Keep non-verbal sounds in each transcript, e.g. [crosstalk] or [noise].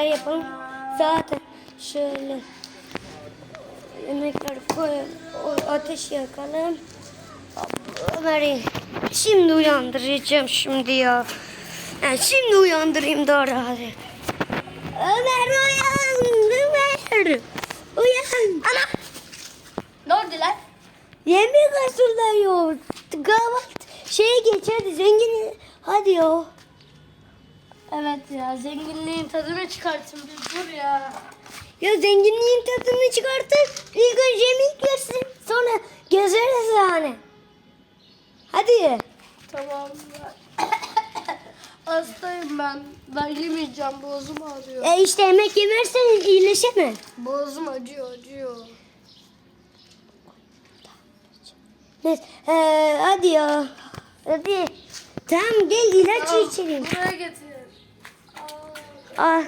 yemekler yapalım. Zaten şöyle yemekler koyalım. O ateş yakalım. Ömer'i şimdi uyandıracağım şimdi ya. Yani şimdi uyandırayım doğru hadi. Ömer uyan. Ömer. Uyan. Ana. Ne oldu lan? Yemek hazırlıyor. Kahvaltı şeye geç hadi zengin. Hadi ya. Evet ya zenginliğin tadını çıkartın bir dur ya. Ya zenginliğin tadını çıkartır. İlk önce yemek yersin. Sonra gezeriz yani. Hadi. Tamam. [coughs] Hastayım ben. Ben yemeyeceğim. Boğazım ağrıyor. E işte yemek yemezsen iyileşemez. Boğazım acıyor acıyor. Neyse. Ee, hadi ya. Hadi. Tamam gel ilaç içelim. Buraya getir. Ah.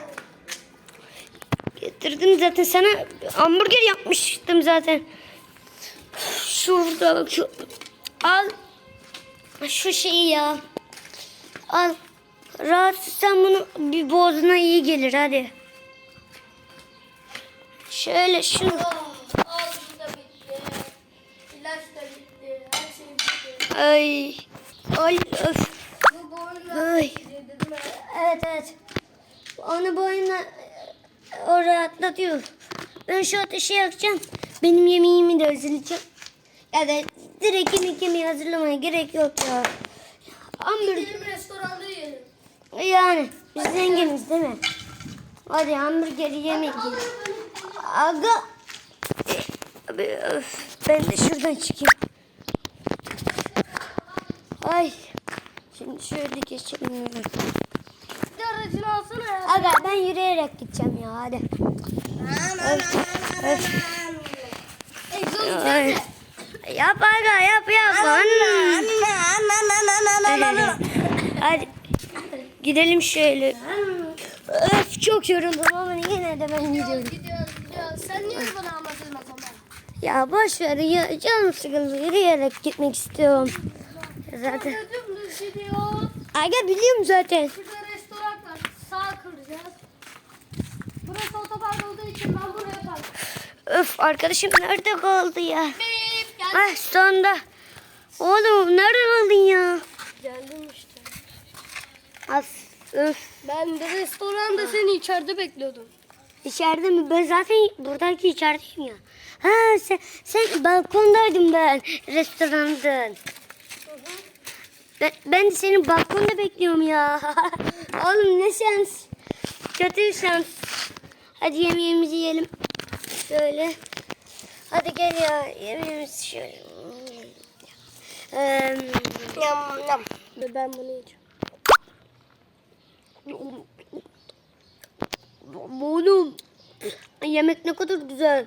Getirdim zaten sana hamburger yapmıştım zaten. Şurada bak şu. Al. Şu şeyi ya. Al. Rahat sen bunu bir boğazına iyi gelir hadi. Şöyle şu. Şey. Ay. Ay öf. Ay. Evet evet. Onu boyuna o rahatlatıyor. Ben şu ateşi yakacağım. Benim yemeğimi de hazırlayacağım. Ya da direkt yemek yemeği hazırlamaya gerek yok ya. Hamburger. Restoranda yiyelim. Yani biz zenginiz değil mi? Hadi hamburgeri yemek yiyelim. Aga. Abi, öf. Ben de şuradan çıkayım. Ay. Şimdi şöyle geçelim. yürü. Bir de aracını alsana ya. Aga ben yürüyerek gideceğim ya hadi. Öf, öf. Ay. Yap aga yap yap. Hadi gidelim şöyle. Öf çok yoruldum ama yine de ben gidiyorum. Gidiyoruz gidiyoruz. Sen niye bana anlatıyorsun o zaman? Ya boş ver ya canım sıkıldı yürüyerek gitmek istiyorum. Zaten. Aga biliyorum zaten. Şurada olduğu için ben buraya park. Öf arkadaşım nerede kaldı ya? Bip gel. Ah sonunda. Oğlum nerede kaldın ya? Geldim işte. As, öf. Ben de restoranda seni içeride bekliyordum. İçeride mi? Ben zaten buradaki içerideyim ya. Ha sen, sen balkondaydım ben restorandan. Ben, ben de senin balkonda bekliyorum ya. [laughs] Oğlum ne şans. Kötü şans. Hadi yemeğimizi yiyelim. Şöyle. Hadi gel ya yemeğimizi şöyle. Eee, Yam yam. Ben bunu yiyeceğim. Oğlum yemek ne kadar güzel.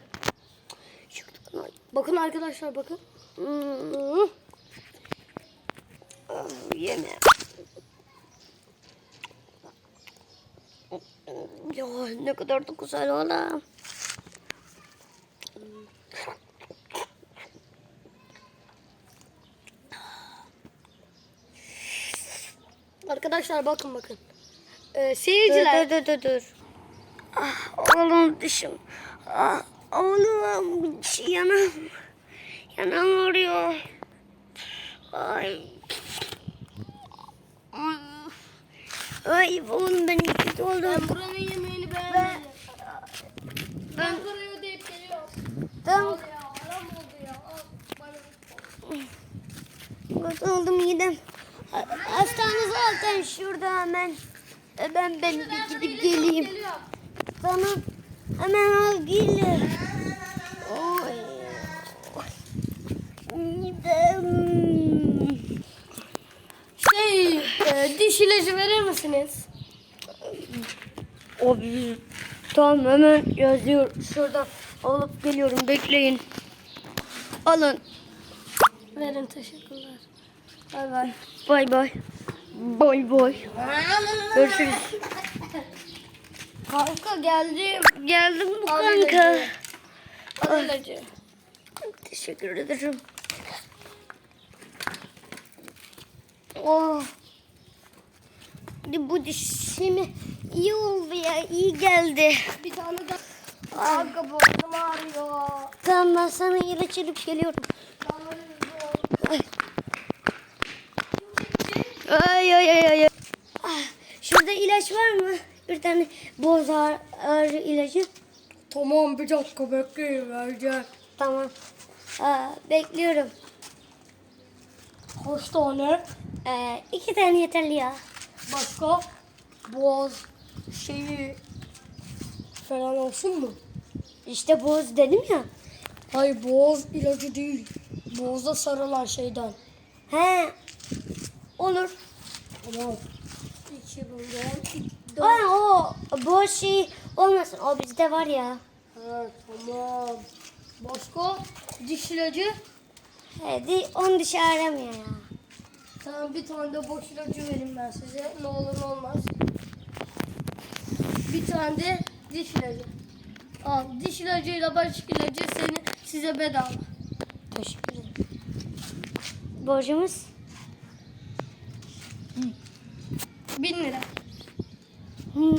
Bakın arkadaşlar bakın. Hmm. Ah, Yeme. Ya ne kadar da güzel oğlum. Arkadaşlar bakın bakın. Ee, seyirciler. dur dur dur. dur. Ah, oğlum dişim. Ah, oğlum yanım. Yanım ağrıyor. Ay. Ay oğlum benim kötü oldum. Ben buranın yemeğini beğenmedim. Ben buraya ödeyip geliyorum. Tamam. Al ya aram oldu ya. Al. Kötü oldum Hastane zaten şurada hemen. E, Ben ben bir gidip geleyim. Tamam. Hemen al gelir. Oy. Şey, e, diş ilacı verir misiniz? Abi tamam hemen yazıyor. Şurada alıp geliyorum bekleyin. Alın. Verin teşekkürler. Bay bay. Bay bay. Bay bay. Görüşürüz. Kanka geldim. Geldim bu kanka. Al ilacı. Teşekkür ederim. Oh. Bu dişimi iyi oldu ya. iyi geldi. Bir tane de kanka boğazım ağrıyor. Tamam ben sana ilaç alıp geliyorum. Ay. Ay ay ay ay. Ah, şurada ilaç var mı? Bir tane ağrı, ağrı ilacı. Tamam bir dakika bekleyin vereceğim. Tamam. Aa, bekliyorum. Kaç tane? Ee, iki tane yeterli ya. Başka? Boğaz şeyi falan olsun mu? İşte boz dedim ya. Hayır boğaz ilacı değil. Boğaza sarılan şeyden. He. Olur. Tamam. İki bundan. Aa, o boz şey olmasın. O bizde var ya. Evet tamam. Başka? Diş ilacı? Hadi onu dışı aramıyor ya. Tamam bir tane de boş ilacı vereyim ben size. Ne olur ne olmaz. Bir tane de diş ilacı. Al diş ilacıyla baş ilacı seni size bedava. Teşekkür ederim. Borcumuz? Bin lira. Hı,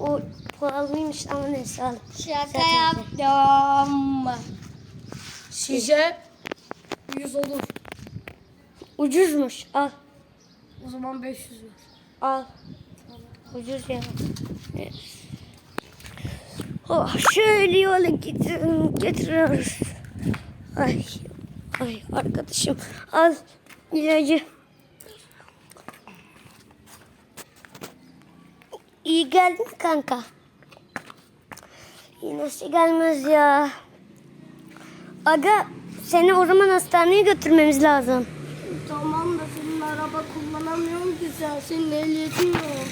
o pahalıymış ama neyse al. Şaka Zaten- yaptım. Size 100 olur. Ucuzmuş. Al. O zaman 500 ver. Al. Ucuz ya. Oh, şöyle yola getir, getiriyoruz. Ay, ay arkadaşım al ilacı. İyi geldin kanka? İyi nasıl gelmez ya? Aga seni o zaman hastaneye götürmemiz lazım. Tamam da senin araba kullanamıyorum ki sen. Senin ehliyetin yok.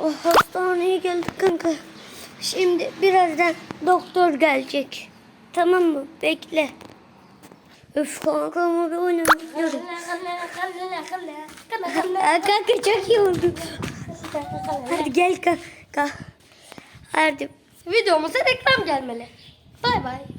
Oh, hastaneye geldik kanka. Şimdi birazdan doktor gelecek. Tamam mı? Bekle. Öf kanka ama bir oynamıyorum. Kanka çok iyi oldu. Hadi gel kanka. Hadi. Videomuza reklam gelmeli. Bay bay.